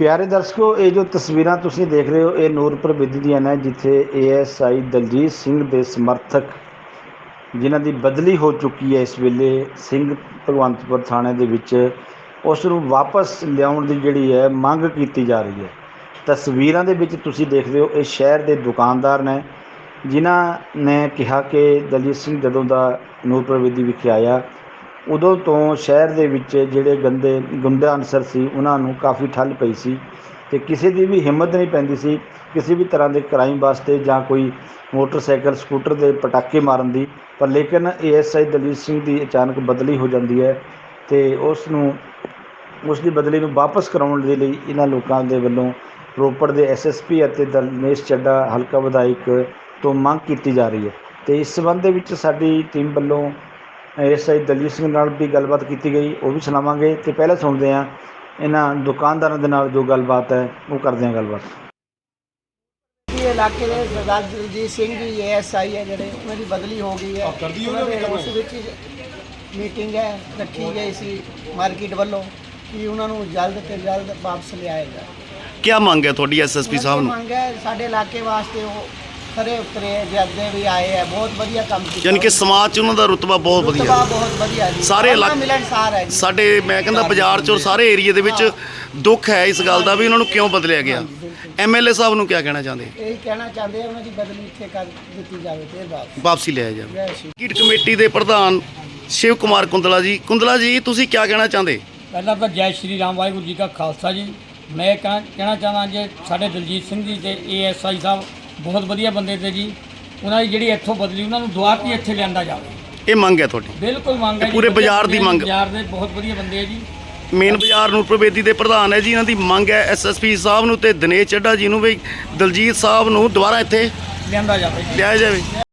ਪਿਆਰੇ ਦਰਸ਼ਕੋ, ਇਹ ਜੋ ਤਸਵੀਰਾਂ ਤੁਸੀਂ ਦੇਖ ਰਹੇ ਹੋ, ਇਹ ਨੂਰਪੁਰ ਬੇਦੀ ਦੀਆਂ ਨੇ, ਜਿੱਥੇ ਏਐਸਆਈ ਦਲਜੀਤ ਸਿੰਘ ਦੇ ਸਮਰਥਕ ਜਿਨ੍ਹਾਂ ਦੀ ਬਦਲੀ ਹੋ ਚੁੱਕੀ ਹੈ ਇਸ ਵੇਲੇ, ਸਿੰਘ ਭਗਵੰਤਪੁਰ ਥਾਣੇ ਦੇ ਵਿੱਚ, ਉਸ ਨੂੰ ਵਾਪਸ ਲਿਆਉਣ ਦੀ ਜਿਹੜੀ ਹੈ, ਮੰਗ ਕੀਤੀ ਜਾ ਰਹੀ ਹੈ। ਤਸਵੀਰਾਂ ਦੇ ਵਿੱਚ ਤੁਸੀਂ ਦੇਖਦੇ ਹੋ, ਇਹ ਸ਼ਹਿਰ ਦੇ ਦੁਕਾਨਦਾਰ ਨੇ, ਜਿਨ੍ਹਾਂ ਨੇ ਕਿਹਾ ਕਿ ਦਲਜੀਤ ਸਿੰਘ ਜਦੋਂ ਦਾ ਨੂਰਪੁਰ ਬੇਦੀ ਵਿਖੇ ਆਇਆ ਉਦੋਂ ਤੋਂ ਸ਼ਹਿਰ ਦੇ ਵਿੱਚ ਜਿਹੜੇ ਗੰਦੇ, ਗੁੰਡਾ ਅਨਸਰ ਸੀ, ਉਹਨਾਂ ਨੂੰ ਕਾਫੀ ਠੱਲ ਪਈ ਸੀ ਤੇ ਕਿਸੇ ਦੀ ਵੀ ਹਿੰਮਤ ਨਹੀਂ ਪੈਂਦੀ ਸੀ ਕਿਸੇ ਵੀ ਤਰ੍ਹਾਂ ਦੇ ਕ੍ਰਾਈਮ ਵਾਸਤੇ ਜਾਂ ਕੋਈ ਮੋਟਰਸਾਈਕਲ, ਸਕੂਟਰ ਦੇ ਪਟਾਕੇ ਮਾਰਨ ਦੀ। ਪਰ ਲੇਕਿਨ ਏਐਸਆਈ ਦਲਜੀਤ ਸਿੰਘ ਦੀ ਅਚਾਨਕ ਬਦਲੀ ਹੋ ਜਾਂਦੀ ਹੈ ਤੇ ਉਸ ਨੂੰ, ਉਸ ਦੀ ਬਦਲੀ ਨੂੰ ਵਾਪਸ ਕਰਾਉਣ ਦੇ ਲਈ ਇਹਨਾਂ ਲੋਕਾਂ ਦੇ ਵੱਲੋਂ ਰੋਪੜ ਦੇ ਐਸਐਸਪੀ ਅਤੇ ਦਲਨੇਸ਼ ਚੱਡਾ ਹਲਕਾ ਵਿਧਾਇਕ ਤੋਂ ਮੰਗ ਕੀਤੀ ਜਾ ਰਹੀ ਹੈ। ਤੇ ਇਸ ਸੰਬੰਧ ਦੇ ਵਿੱਚ ਸਾਡੀ ਟੀਮ ਵੱਲੋਂ ਐਸਆਈ ਦਲਜੀਤ ਸਿੰਘ ਨਾਲ ਵੀ ਗੱਲਬਾਤ ਕੀਤੀ ਗਈ ਉਹ ਵੀ ਸੁਣਾਵਾਂਗੇ ਤੇ ਪਹਿਲਾਂ ਸੁਣਦੇ ਹਾਂ ਇਹਨਾਂ ਦੁਕਾਨਦਾਰਾਂ ਦੇ ਨਾਲ ਜੋ ਗੱਲਬਾਤ ਹੈ ਉਹ ਕਰਦੇ ਹਾਂ ਗੱਲਬਾਤ। ਇਹ ਇਲਾਕੇ ਦੇ ਸਰਦਾਰ ਦਲਜੀਤ ਸਿੰਘ ਜੀ ਐਸਆਈ ਹੈ ਜਿਹੜੇ ਉਹਨਾਂ ਦੀ ਬਦਲੀ ਹੋ ਗਈ ਹੈ। ਉਹਨਾਂ ਦੇ ਉਸ ਵਿੱਚ ਮੀਟਿੰਗ ਹੈ ਰੱਖੀ ਗਈ ਸੀ ਮਾਰਕੀਟ ਵੱਲੋਂ ਕਿ ਉਹਨਾਂ ਨੂੰ ਜਲਦ ਤੋਂ ਜਲਦ ਵਾਪਸ ਜਾਏ ਕੀ ਮੰਗ ਹੈ ਤੁਹਾਡੀ ਐਸਐਸਪੀ ਸਾਹਿਬ ਨੂੰ? ਮੰਗ ਹੈ ਸਾਡੇ ਇਲਾਕੇ ਵਾਸਤੇ ਉਹ ਖਰੇ ਉਤਰੇ ਜੱਦੇ ਵੀ ਆਏ ਹੈ ਬਹੁਤ ਵਧੀਆ ਕੰਮ ਕੀਤਾ ਯਾਨੀ ਕਿ ਸਮਾਜ 'ਚ ਉਹਨਾਂ ਦਾ ਰੁਤਬਾ ਬਹੁਤ ਵਧੀਆ ਰੁਤਬਾ ਹੈ। ਬਹੁਤ ਵਧੀਆ ਜੀ। ਸਾਰੇ ਇਲਾਕੇ- ਮਿਲਣਸਾਰ ਹੈ ਜੀ। ਸਾਡੇ ਮੈਂ ਕਹਿੰਦਾ ਬਾਜ਼ਾਰ 'ਚ ਔਰ ਸਾਰੇ ਏਰੀਏ ਦੇ ਵਿੱਚ ਦੁੱਖ ਹੈ ਇਸ ਗੱਲ ਦਾ ਵੀ ਉਹਨਾਂ ਨੂੰ ਕਿਉਂ ਬਦਲਿਆ ਗਿਆ? ਐਮਐਲਏ ਸਾਹਿਬ ਨੂੰ ਕੀ ਕਹਿਣਾ ਚਾਹੁੰਦੇ? ਇਹੀ ਕਹਿਣਾ ਚਾਹੁੰਦੇ ਆ ਉਹਨਾਂ ਦੀ ਬਦਲੀ ਇੱਥੇ ਕਰ ਦਿੱਤੀ ਜਾਵੇ ਫਿਰ ਵਾਪਸ। ਵਾਪਸੀ ਲਿਆ ਜਾਵੇ। ਜੈ ਸ਼੍ਰੀ ਕਮੇਟੀ ਦੇ ਪ੍ਰਧਾਨ ਸ਼ਿਵ ਕੁਮਾਰ ਕੁੰਦਲਾ ਜੀ। ਕੁੰਦਲਾ ਜੀ ਤੁਸੀਂ ਕੀ ਕਹਿਣਾ ਚਾਹੁੰਦੇ? ਪਹਿਲਾਂ ਤਾਂ ਜੈ ਸ਼੍ਰੀ ਰਾਮ ਵਾਹਿਗੁਰੂ ਜੀ ਕਾ ਖਾਲਸਾ ਜੀ। ਮੈਂ ਕਹਿਣਾ ਕਹਿਣਾ ਚਾਹੁੰਦਾ ਜੇ ਸਾਡੇ ਦਲਜੀਤ ਸਿੰਘ ਜੀ ਤੇ ਏਐਸਆਈ ਸਾਹਿਬ ਬਹੁਤ ਵਧੀਆ ਬੰਦੇ ਤੇ ਜੀ। ਉਹਨਾਂ ਦੀ ਜਿਹੜੀ ਇੱਥੋਂ ਬਦਲੀ ਉਹਨਾਂ ਨੂੰ ਦੁਆਰ ਹੀ ਇੱਥੇ ਲਿਆਂਦਾ ਜਾਵੇ। ਇਹ ਮੰਗ ਹੈ ਤੁਹਾਡੀ? ਬਿਲਕੁਲ ਮੰਗ ਹੈ ਇਹ ਜੀ ਪੂਰੇ ਬਾਜ਼ਾਰ ਦੀ ਮੰਗ। ਬਾਜ਼ਾਰ ਦੇ ਬਹੁਤ ਵਧੀਆ ਬੰਦੇ ਆ ਜੀ। ਮੇਨ ਬਾਜ਼ਾਰ ਨੂੰ ਪ੍ਰਵੇਦੀ ਦੇ ਪ੍ਰਧਾਨ ਹੈ ਜੀ ਇਹਨਾਂ ਦੀ ਮੰਗ ਹੈ ਐਸਐਸਪੀ ਸਾਹਿਬ ਨੂੰ ਤੇ ਦਿਨੇਸ਼ ਚੱਡਾ ਜੀ ਨੂੰ ਵੀ ਦਲਜੀਤ ਸਾਹਿਬ ਨੂੰ ਦੁਬਾਰਾ ਇੱਥੇ ਲਿਆਂਦਾ ਜਾਵੇ ਜੀ। ਲਿਆਇਆ ਜਾਵੇ।